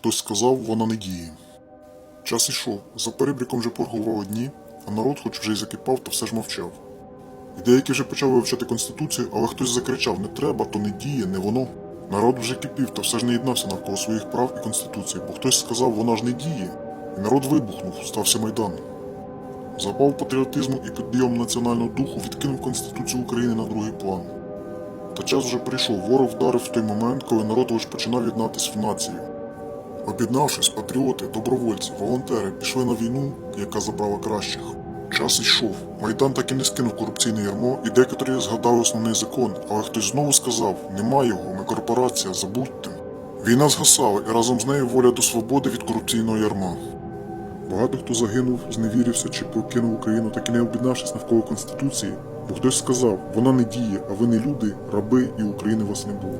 Хтось сказав, вона не діє. Час ішов, за перебріком вже поргували дні, а народ, хоч вже й закипав, та все ж мовчав. І деякі вже почали вивчати Конституцію, але хтось закричав: не треба, то не діє, не воно. Народ вже кипів, та все ж не єднався навколо своїх прав і Конституції, бо хтось сказав, вона ж не діє. І народ вибухнув, стався Майдан. Запал патріотизму і підйом національного духу відкинув Конституцію України на другий план. Та час вже прийшов, ворог вдарив в той момент, коли народ лише починав єднатись в націю. Об'єднавшись, патріоти, добровольці, волонтери пішли на війну, яка забрала кращих. Час йшов. Майдан так і не скинув корупційне ярмо, і декотрі згадали основний закон, але хтось знову сказав: нема його, ми корпорація, забудьте. Війна згасала, і разом з нею воля до свободи від корупційного ярма. Багато хто загинув, зневірився чи покинув Україну, так і не об'єднавшись навколо Конституції, бо хтось сказав, вона не діє, а ви не люди, раби, і України вас не було.